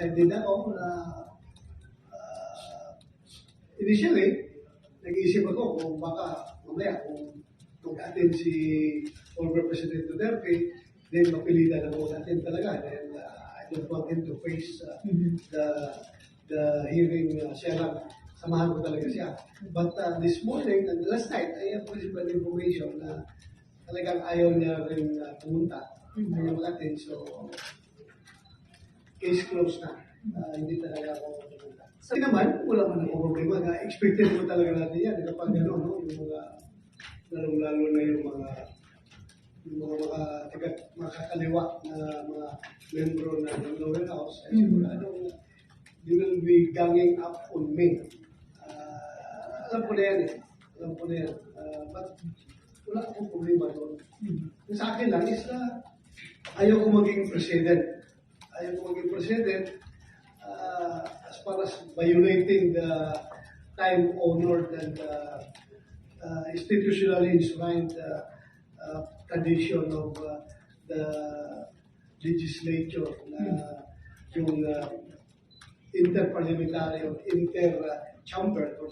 excited ako na ah, initially, nag-iisip ako kung baka mamaya kung mag-attend si former President Duterte, then mapilitan ako natin talaga. And uh, I don't want him to face uh, the the hearing uh, siya lang. Samahan ko talaga siya. But uh, this morning and last night, I have received an information na talagang ayaw niya rin uh, pumunta. Ayaw mag-attend. So, case closed na. Uh, hindi talaga ako pumunta. Sa naman, wala man ako problema. Na expected mo talaga natin yan. Kapag gano'n, no? yung mga, lalong-lalo na yung mga yung mga mga taga, makakaliwa na mga membro na ng lower house, ay siguradong they will be ganging up on me. Ah, alam ko na yan eh. Alam ko na yan. Ah, but wala akong problema doon. Yung sa akin lang is na ayaw ko maging president. Ayaw ko maging president. Ah, as far as violating the time-honored and uh, uh, institutionally enshrined uh, uh, tradition of uh, the legislature na yung uh, interparliamentary or inter-chamber or